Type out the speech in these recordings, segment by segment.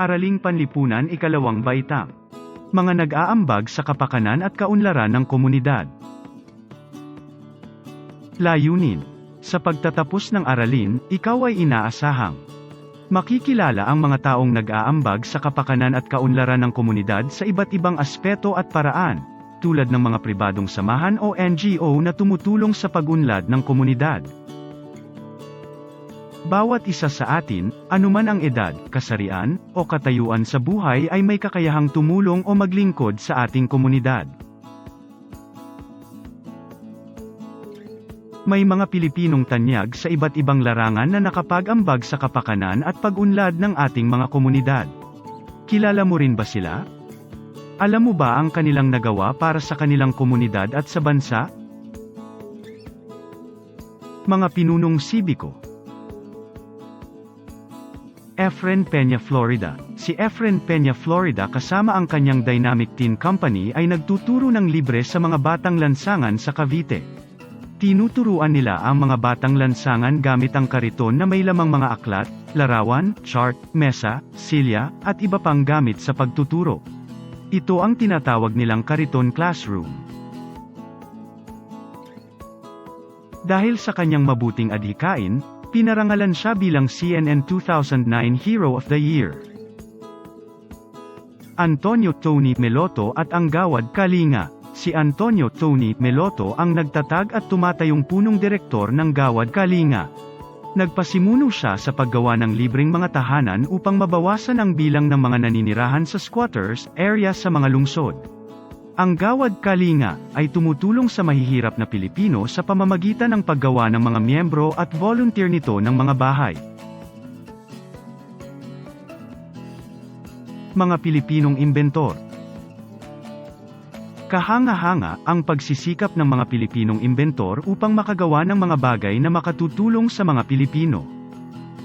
Araling Panlipunan Ikalawang Baitang. Mga nag-aambag sa kapakanan at kaunlaran ng komunidad. Layunin. Sa pagtatapos ng aralin, ikaw ay inaasahang makikilala ang mga taong nag-aambag sa kapakanan at kaunlaran ng komunidad sa iba't ibang aspeto at paraan, tulad ng mga pribadong samahan o NGO na tumutulong sa pag-unlad ng komunidad. Bawat isa sa atin, anuman ang edad, kasarian, o katayuan sa buhay ay may kakayahang tumulong o maglingkod sa ating komunidad. May mga Pilipinong tanyag sa iba't ibang larangan na nakapag-ambag sa kapakanan at pag-unlad ng ating mga komunidad. Kilala mo rin ba sila? Alam mo ba ang kanilang nagawa para sa kanilang komunidad at sa bansa? Mga pinunong sibiko Efren Peña Florida Si Efren Peña Florida kasama ang kanyang Dynamic Teen Company ay nagtuturo ng libre sa mga batang lansangan sa Cavite. Tinuturuan nila ang mga batang lansangan gamit ang kariton na may lamang mga aklat, larawan, chart, mesa, silya, at iba pang gamit sa pagtuturo. Ito ang tinatawag nilang kariton classroom. Dahil sa kanyang mabuting adhikain, pinarangalan siya bilang CNN 2009 Hero of the Year. Antonio Tony Meloto at ang Gawad Kalinga Si Antonio Tony Meloto ang nagtatag at tumatayong punong direktor ng Gawad Kalinga. Nagpasimuno siya sa paggawa ng libreng mga tahanan upang mabawasan ang bilang ng mga naninirahan sa squatters area sa mga lungsod. Ang Gawad Kalinga ay tumutulong sa mahihirap na Pilipino sa pamamagitan ng paggawa ng mga miyembro at volunteer nito ng mga bahay. Mga Pilipinong inventor Kahanga-hanga ang pagsisikap ng mga Pilipinong inventor upang makagawa ng mga bagay na makatutulong sa mga Pilipino.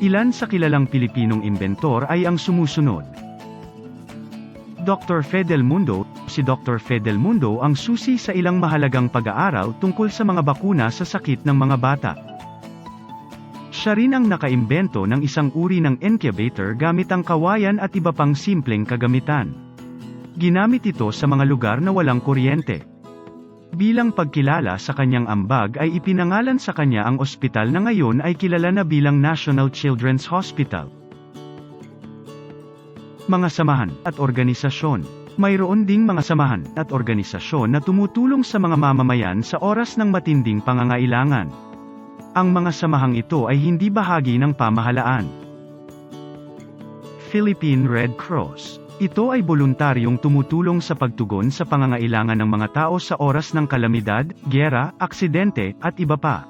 Ilan sa kilalang Pilipinong inventor ay ang sumusunod. Dr. Fedel Mundo, si Dr. Fedel Mundo ang susi sa ilang mahalagang pag-aaral tungkol sa mga bakuna sa sakit ng mga bata. Siya rin ang nakaimbento ng isang uri ng incubator gamit ang kawayan at iba pang simpleng kagamitan. Ginamit ito sa mga lugar na walang kuryente. Bilang pagkilala sa kanyang ambag ay ipinangalan sa kanya ang ospital na ngayon ay kilala na bilang National Children's Hospital. Mga samahan at organisasyon Mayroon ding mga samahan at organisasyon na tumutulong sa mga mamamayan sa oras ng matinding pangangailangan. Ang mga samahang ito ay hindi bahagi ng pamahalaan. Philippine Red Cross ito ay voluntaryong tumutulong sa pagtugon sa pangangailangan ng mga tao sa oras ng kalamidad, gyera, aksidente, at iba pa.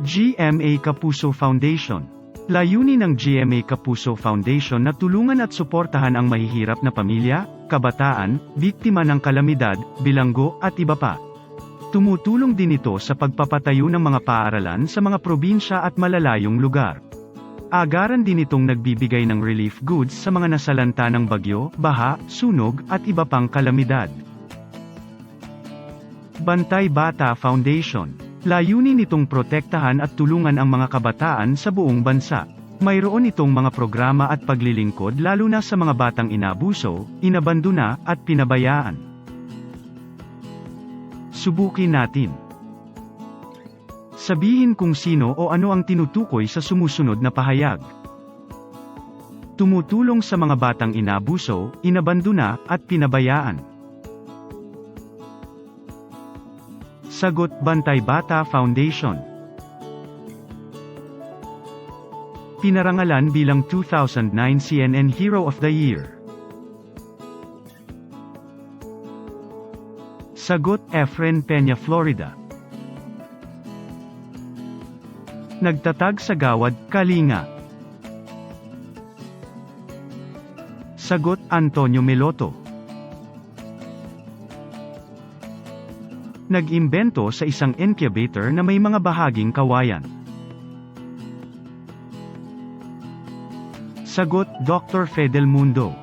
GMA Kapuso Foundation Layunin ng GMA Kapuso Foundation na tulungan at suportahan ang mahihirap na pamilya, kabataan, biktima ng kalamidad, bilanggo, at iba pa. Tumutulong din ito sa pagpapatayo ng mga paaralan sa mga probinsya at malalayong lugar. Agaran din itong nagbibigay ng relief goods sa mga nasalanta ng bagyo, baha, sunog, at iba pang kalamidad. Bantay Bata Foundation Layunin itong protektahan at tulungan ang mga kabataan sa buong bansa. Mayroon itong mga programa at paglilingkod lalo na sa mga batang inabuso, inabandona, at pinabayaan. Subukin natin. Sabihin kung sino o ano ang tinutukoy sa sumusunod na pahayag. Tumutulong sa mga batang inabuso, inabandona, at pinabayaan. Sagot Bantay Bata Foundation Pinarangalan bilang 2009 CNN Hero of the Year. Sagot Efren Peña Florida Nagtatag sa gawad, Kalinga. Sagot, Antonio Meloto. Nag-imbento sa isang incubator na may mga bahaging kawayan. Sagot, Dr. Fedel Mundo.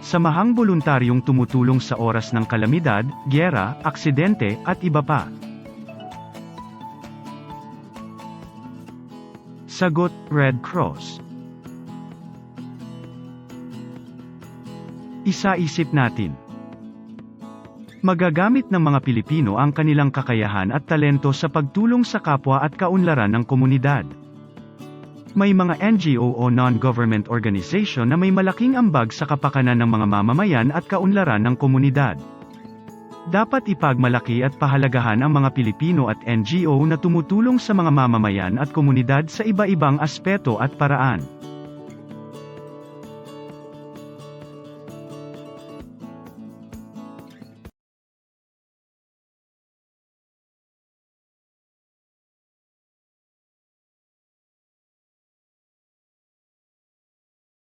Samahang voluntaryong tumutulong sa oras ng kalamidad, gyera, aksidente, at iba pa. Sagot, Red Cross. Isa-isip natin. Magagamit ng mga Pilipino ang kanilang kakayahan at talento sa pagtulong sa kapwa at kaunlaran ng komunidad. May mga NGO o non-government organization na may malaking ambag sa kapakanan ng mga mamamayan at kaunlaran ng komunidad. Dapat ipagmalaki at pahalagahan ang mga Pilipino at NGO na tumutulong sa mga mamamayan at komunidad sa iba-ibang aspeto at paraan.